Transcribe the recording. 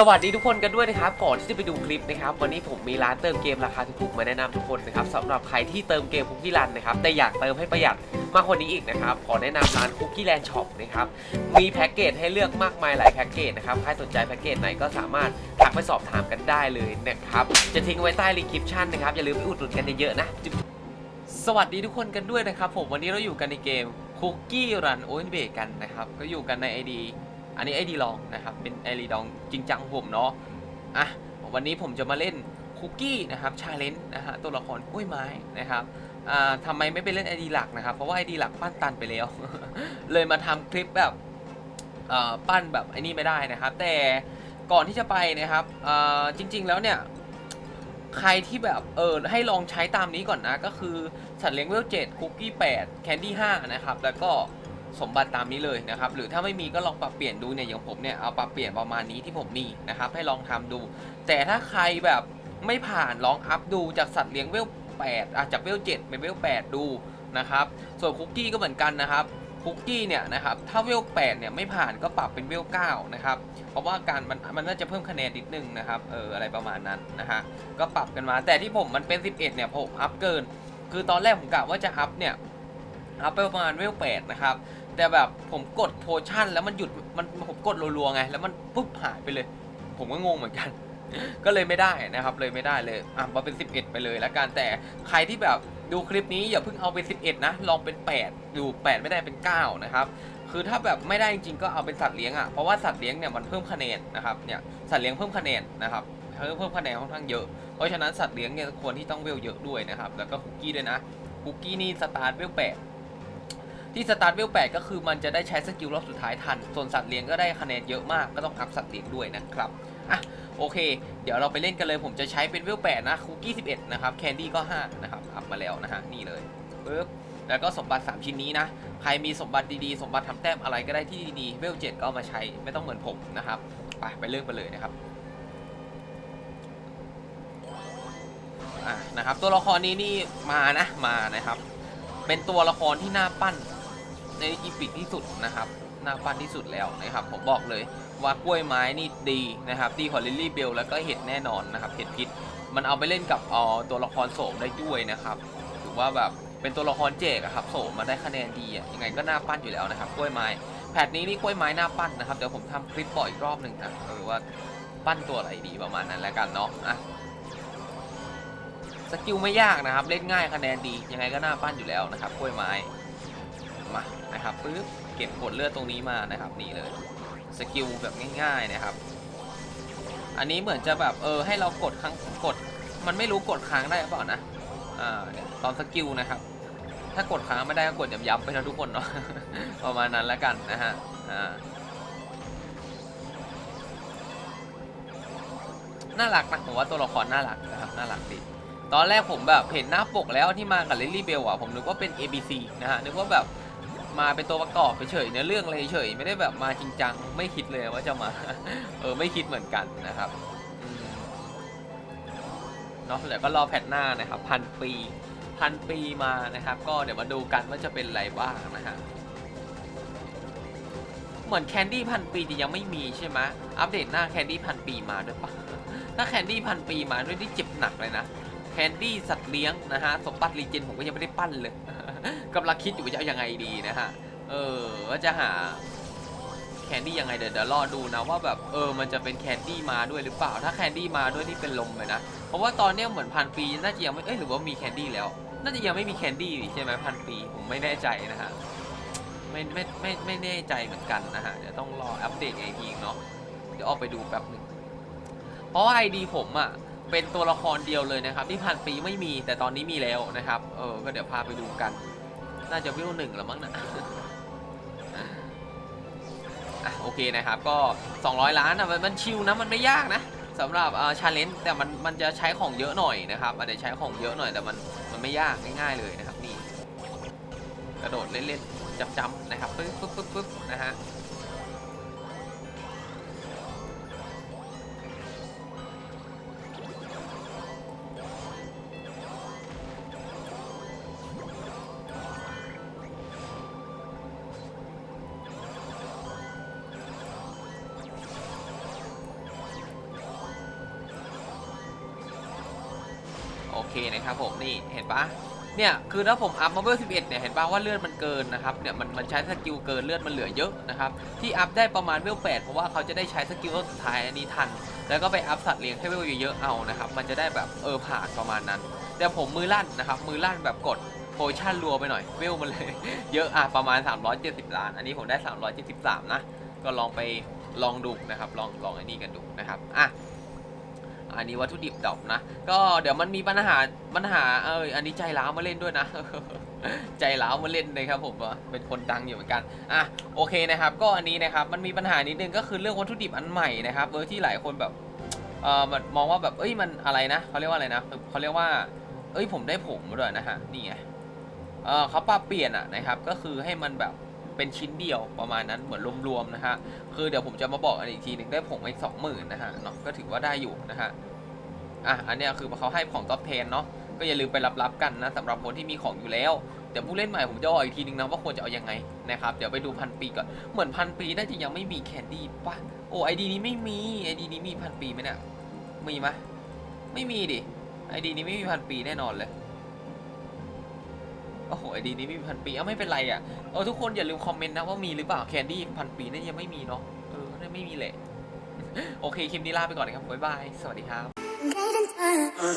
สวัสดีทุกคนกันด้วยนะครับก่อนที่จะไปดูคลิปนะครับวันนี้ผมมีร้านเติมเกมราคาถูกๆมาแนะนำทุกคนนะครับสำหรับใครที่เติมเกมคุกกี้รันนะครับแต่อยากเติมให้ประหยัดมากกว่านี้อีกนะครับขอแนะนำร้านคุกกี้แลนด์ช็อปนะครับมีแพ็กเกจให้เลือกมากมายหลายแพ็กเกจนะครับใครสนใจแพ็กเกจไหนก็สามารถทักไปสอบถามกันได้เลยนะครับจะทิ้งไว้ใต้รีคริปชั่นนะครับอย่าลืมไปอุดหนุนกันเยอะๆนะสวัสดีทุกคนกันด้วยนะครับผมวันนี้เราอยู่กันในเกมคุกกี้รันโอเ b นเบกันนะครับก็อยู่กันใน ID อันนี้ ID ลองนะครับ เป็น ID ลองจริงจังผมเนาะ อะ วันนี้ผมจะมาเล่นคุกกี้นะครับ ชาเลนจ์นะฮะ ตัวละครกล้วยไม้นะครับ อ่าทำไมไม่ไปเล่นไอดีหลักนะครับ เพราะว่าไอดีหลักปั้นตันไปแล้ว เลยมาทำคลิปแบบปั้นแบบไอ้นี่ไม่ได้นะครับ แต่ก่อนที่จะไปนะครับจริง ๆ แล้วเนี่ยใครที่แบบเออให้ลองใช้ตามนี้ก่อนนะ ก็คือสัตว์เลี้ยงเวลเจ็ดคุกกี้แปดแคนดี้ห้านะครับ แล้วก็ สมบัติตามนี้เลยนะครับหรือถ้าไม่มีก็ลองปรับเปลี่ยนดูเนี่ยอย่างผมเนี่ยเอาปรับเปลี่ยนประมาณนี้ที่ผมมีนะครับให้ลองทำดู แต่ถ้าใครแบบไม่ผ่านลองอัพดูจากสัตว์เลี้ยงเวล8อะจากเวล7เป็นเวล8ดูนะครับส่วนคุกกี้ก็เหมือนกันนะครับคุกกี้เนี่ยนะครับถ้าเวล8เนี่ยไม่ผ่านก็ปรับเป็นเวล9นะครับเพราะว่าการมันมันน่าจะเพิ่มคะแนนนิดนึงนะครับเอออะไรประมาณนั้นนะฮะก็ปรับกันมาแต่ที่ผมมันเป็น 11เนี่ยผมอัพเกิน คือตอนแรกผมกะว่าจะอัพเนี่ยอัพไปประมาณเวล8นะครับ แต่แบบผมกดโพชั่นแล้วมันหยุดมันผมกดรัวๆไง แล้วมันปุ๊บหายไปเลย ผมก็งงเหมือนกัน ก็เลยไม่ได้นะครับ เลยไม่ได้เลยอะมาเป็น 11 ไปเลยแล้วกันแต่ใครที่แบบดูคลิปนี้อย่าเพิ่งเอาเป็น 11 นะ ลองเป็น 8 ดู 8 ไม่ได้เป็น 9 นะครับ คือถ้าแบบไม่ได้จริงๆก็เอาเป็นสัตว์เลี้ยงอะเพราะว่าสัตว์เลี้ยงเนี่ยมันเพิ่มคะแนนนะครับเนี่ยสัตว์เลี้ยงเพิ่มคะแนนนะครับเพิ่มเพิ่มคะแนนค่อนข้างเยอะเพราะฉะนั้นสัตว์เลี้ยงเนี่ยควรที่ต้องเวลเยอะด้วยนะครับแล้วก็คุกกี้ด้วยนะคุกกี้นี่สตาร์ทเวล8 ที่สตาร์ทเวล8ก็คือมันจะได้ใช้สกิลรอบสุดท้ายทัน ส่วนสัตว์เลี้ยงก็ได้คะแนนเยอะมาก ก็ต้องอัพสัตว์เลี้ยงด้วยนะครับอะโอเค เดี๋ยวเราไปเล่นกันเลยผมจะใช้เป็นเวล8นะคุกกี้11นะครับแคนดี้ก็5นะครับอัพมาแล้วนะฮะนี่เลยปึ๊บแล้วก็สมบัติ 3 ชิ้นนี้นะ ใครมีสมบัติดีๆ สมบัติทำแต้มอะไรก็ได้ที่ดีๆ เวล7ก็เอามาใช้ ไม่ต้องเหมือนผมนะครับ ไปไปเริ่มกันเลยนะครับ อะนะครับ ตัวละครนี้นี่มานะ มานะครับ เป็นตัวละครที่น่าปั้น ในอีพิกที่สุดนะครับหน่าปั้นที่สุดแล้วนะครับ ผมบอกเลยว่ากล้วยไม้นี่ดีนะครับดีกว่าลิลลี่เบลแล้วก็เห็ดแน่นอนนะครับเห็ดพิษมันเอาไปเล่นกับอ่อตัวละครโสมได้ด้วยนะครับถือว่าแบบเป็นตัวละครเจกอะครับโสมมาได้คะแนนดีอะยังไงก็น่าปั้นอยู่แล้วนะครับกล้วยไม้แพทนี้นี่กล้วยไม้หน่าปั้นนะครับเดี๋ยวผมทำคลิปปล่อยอีกรอบหนึ่งนะเออว่าปั้นตัวอะไรดีประมาณนั้นแล้วกันเนาะอะสกิลไม่ยากนะครับ เล่นง่ายคะแนนดียังไงก็น่าปั้นอยู่แล้วนะครับกล้วยไม้ มานะครับปึ๊บเก็บกดเลือดตรงนี้มานะครับนี่เลยสกิลแบบง่ายๆนะครับ อันนี้เหมือนจะแบบเออให้เรากดครั้งกด มันไม่รู้กดค้างได้หรือเปล่านะอ่าเนี่ยตอนสกิลนะครับ ถ้ากดค้างไม่ได้ก็กดย้ำๆไปนะทุกคนเนาะประมาณนั้นแล้วกันนะฮะอ่าน่ารักนะผมว่าตัวละครน่ารักนะครับน่ารักดีตอนแรกผมแบบเห็นหน้าปกแล้วที่มากับลิลลี่เบลอะผมนึกว่าเป็น ABC นะฮะนึกว่าแบบ มาเป็นตัวประกอบเฉยๆเนื้อเรื่องอะไรเฉยไม่ได้แบบมาจริงจังไม่คิดเลยว่าจะมา เออไม่คิดเหมือนกันนะครับเนาะเดี๋ยวก็รอแพทหน้านะครับพันปีพันปีมานะครับ ก็เดี๋ยวมาดูกันว่าจะเป็นอะไรบ้างนะฮะเหมือนแคนดี้พันปีจะยังไม่มีใช่ไหมอัปเดตหน้าแคนดี้พันปีมาด้วยปะถ้าแคนดี้พันปีมาด้วยนี่เจ็บหนักเลยนะแคนดี้สัตว์เลี้ยงนะฮะสมบัติรีเจนผมก็ยังไม่ได้ปั้นเลย กำลังคิดอยู่ว่าจะเอายังไงดีนะฮะ เออว่าจะหาแคนดี้ยังไงเดี๋ยวเดี๋ยวรอดูนะว่าแบบเออมันจะเป็นแคนดี้มาด้วยหรือเปล่า ถ้าแคนดี้มาด้วยนี่เป็นลมเลยนะ เพราะว่าตอนเนี้ยเหมือนพันปีน่าจะยังไม่เอ้ยหรือว่ามีแคนดี้แล้ว น่าจะยังไม่มีแคนดี้ใช่ไหมพันปีผมไม่แน่ใจนะฮะไม่ไม่ไม่ไม่แน่ใจเหมือนกันนะฮะเดี๋ยวต้องรออัปเดตไอทีเนาะเดี๋ยวออกไปดูแป๊บหนึ่งเพราะว่าไอดีผมอะเป็นตัวละครเดียวเลยนะครับที่พันปีไม่มีแต่ตอนนี้มีแล้วนะครับ เออก็เดี๋ยวพาไปดูกัน น่าจะวิวหนึ่งแล้วมั้งนะอะโอเคนะครับ ก็ 200 ล้านนะมันชิลนะ มันไม่ยากนะสำหรับชาเลนจ์แต่มันมันจะใช้ของเยอะหน่อยนะครับอาจจะใช้ของเยอะหน่อยแต่มันมันไม่ยากง่ายๆเลยนะครับนี่กระโดดเล่นๆจับๆนะครับปึ๊บปึ๊บปึ๊บปึ๊บนะฮะ เคนะครับผมนี่เห็นปะเนี่ยคือถ้าผมอัพมาเวล11เนี่ยเห็นปะว่าเลือดมันเกินนะครับเนี่ยมันมันใช้สกิลเกินเลือดมันเหลือเยอะนะครับที่อัพได้ประมาณเวล8เพราะว่าเขาจะได้ใช้สกิลสุดท้ายอันนี้ทัน แล้วก็ไปอัพสัตว์เลี้ยงให้เวลเยอะๆเอานะครับมันจะได้แบบเออผ่านประมาณนั้น แต่ผมมือลั่นนะครับมือลั่นแบบกดโพชั่นรัวไปหน่อยเวลมันเลย เยอะอะประมาณ 370 ล้าน อันนี้ผมได้ 373 นะ ก็ลองไปลองดูนะครับลองลองอ้นี่กันดูนะครับอะ อันนี้วัตถุดิบดอกนะ ก็เดี๋ยวมันมีปัญหาปัญหาเอออันนี้ใจร้าวมาเล่นด้วยนะ ใจร้าวมาเล่นนะครับผมเป็นคนดังอยู่เหมือนกันอะโอเคนะครับ ก็อันนี้นะครับมันมีปัญหานิดนึงก็คือเรื่องวัตถุดิบอันใหม่นะครับเออที่หลายคนแบบเออมันมองว่าแบบเอ้ยมันอะไรนะเขาเรียกว่าอะไรนะเขาเรียกว่า เอ้ยผมได้ผมมาด้วยนะฮะนี่ไงเออเขาปรับเปลี่ยนอะนะครับ ก็คือให้มันแบบเป็นชิ้นเดียวประมาณนั้นเหมือนรวมๆนะฮะคือเดี๋ยวผมจะมาบอกอันอีกทีหนึ่งได้ผมอีกสองหมื่นนะฮะเนาะก็ถือว่าได้อยู่นะฮะ อะอันเนี้ยคือเขาให้ของท็อปเทนเนาะก็อย่าลืมไปรับๆกันนะสำหรับคนที่มีของอยู่แล้วเดี๋ยวผู้เล่นใหม่ผมจะบอกอีกทีนึงนะว่าควรจะเอายังไงนะครับเดี๋ยวไปดูพันปีก่อนเหมือนพันปีน่าจะยังไม่มีแคนดี้ป่ะโอ้ไอดีนี้ไม่มีไอดีนี้มีพันปีไหมเนี่ยมีไหมไม่มีดิไอดีนี้ไม่มีพันปีแน่นอนเลยโอ้โหไอดีนี้ไม่มีพันปีเอ้าไม่เป็นไรอะเออทุกคนอย่าลืมคอมเมนต์นะว่ามีหรือเปล่าแคนดี้พันปีนี่ยังไม่มีเนาะเออน่าไม่มีแหละโอเคคลิปนี้ลาไปก่อนนะครับบ๊ายบายสวัสดีครับ Waiting time. Uh,